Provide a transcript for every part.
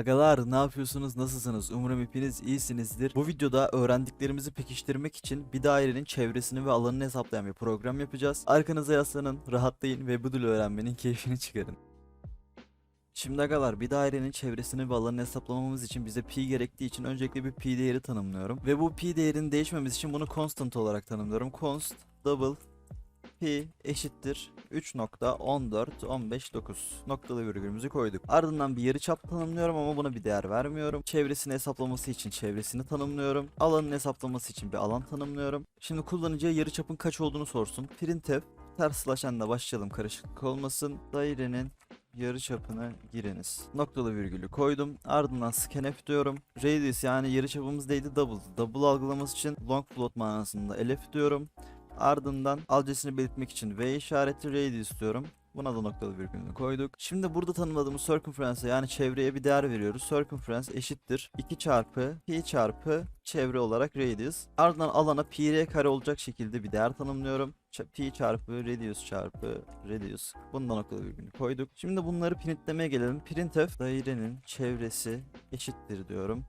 Agalar ne yapıyorsunuz nasılsınız umarım hepiniz iyisinizdir. Bu videoda öğrendiklerimizi pekiştirmek için bir dairenin çevresini ve alanını hesaplayan bir program yapacağız. Arkanıza yaslanın rahatlayın ve bu dili öğrenmenin keyfini çıkarın. Şimdi agalar bir dairenin çevresini ve alanını hesaplamamız için bize pi gerektiği için öncelikle bir pi değeri tanımlıyorum. Ve bu pi değerinin değişmemesi için bunu constant olarak tanımlıyorum. Const double pi eşittir 3.14159 noktalı virgülümüzü koyduk. Ardından bir yarıçap tanımlıyorum ama buna bir değer vermiyorum. Çevresini hesaplaması için çevresini tanımlıyorum. Alanın hesaplaması için bir alan tanımlıyorum. Şimdi kullanıcıya yarıçapın kaç olduğunu sorsun. Printf ters slash başlayalım karışıklık olmasın. Dairenin yarıçapını giriniz. Noktalı virgülü koydum. Ardından scanf diyorum. Radius yani yarıçapımız neydi? Double. Double algılaması için long float manasında elf diyorum. Ardından alcesini belirtmek için V işareti radius diyorum. Buna da noktalı virgülünü koyduk. Şimdi burada tanımladığımız circumference'e yani çevreye bir değer veriyoruz. Circumference eşittir 2 çarpı pi çarpı çevre olarak radius. Ardından alana pi r kare olacak şekilde bir değer tanımlıyorum. Ç- pi çarpı radius çarpı radius. Bundan noktalı virgülünü koyduk. Şimdi bunları printlemeye gelelim. Printf dairenin çevresi eşittir diyorum.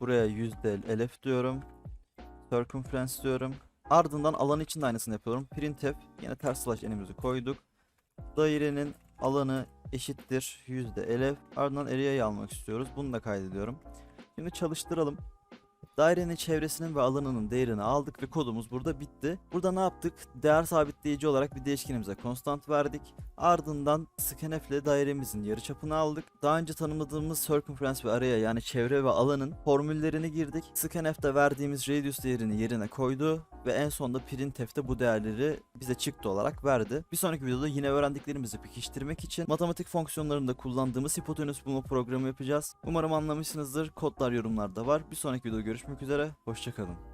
Buraya elf diyorum. Circumference diyorum. Ardından alan için de aynısını yapıyorum. Printf yine ters slash n'imizi koyduk. Dairenin alanı eşittir elf. Ardından area'yı almak istiyoruz. Bunu da kaydediyorum. Şimdi çalıştıralım. Dairenin çevresinin ve alanının değerini aldık ve kodumuz burada bitti. Burada ne yaptık? Değer sabitleyici olarak bir değişkenimize constant verdik. Ardından scanf ile dairemizin yarıçapını aldık. Daha önce tanımladığımız circumference ve area yani çevre ve alanın formüllerini girdik. Scanf'te verdiğimiz radius değerini yerine koydu ve en sonunda printf'te bu değerleri bize çıktı olarak verdi. Bir sonraki videoda yine öğrendiklerimizi pekiştirmek için matematik fonksiyonlarında kullandığımız hipotenüs bulma programı yapacağız. Umarım anlamışsınızdır. Kodlar yorumlarda var. Bir sonraki videoda görüşmek üzere. Hoşçakalın.